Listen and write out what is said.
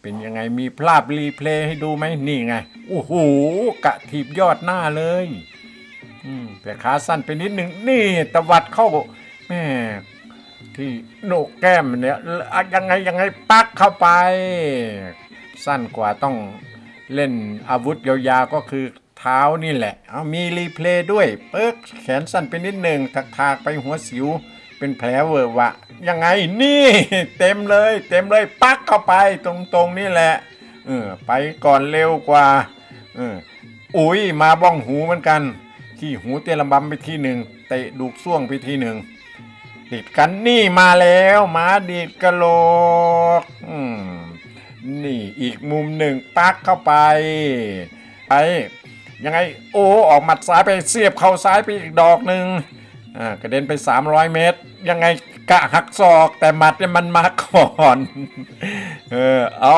เป็นยังไงมีภาพรีเพลย์ให้ดูไหมนี่ไง โอ้โหกะถีบยอดหน้าเลยแต่ขาสั้นไปนิดหนึ่งนี่ตวัดเข้าแม่ที่โหนกแก้มเนี่ยอะยังไงยังไงปักเข้าไป สั้นกว่าต้องเล่นอาวุธยาวๆก็คือเท้านี่แหละ เอามีรีเพลย์ด้วย เปิ๊กแขนสั้นไปนิดหนึ่งถักถากๆไปหัวสิว เป็นแผลเวอะวะ ยังไงนี่ เต็มเลย เต็มเลยปักเข้าไปตรงๆนี่แหละเออไปก่อนเร็วกว่าเอออุ้ยมาบ้องหูเหมือนกันขี้หูเตะลำบำไปทีหนึ่งเตะดูกซ่วงไปทีหนึ่งติดกันนี่มาแล้วมาดีดกระโหลกนี่อีกมุมหนึ่งปักเข้าไปไปยังไงโอ้ออกหมัดซ้ายไปเสียบเข่าซ้ายไปอีกดอกหนึ่ง อ่ากระเด็นไป 300 เมตร ยังไงกะหักศอกแต่หมัดเนี่ยมันมาก่อน เออเอา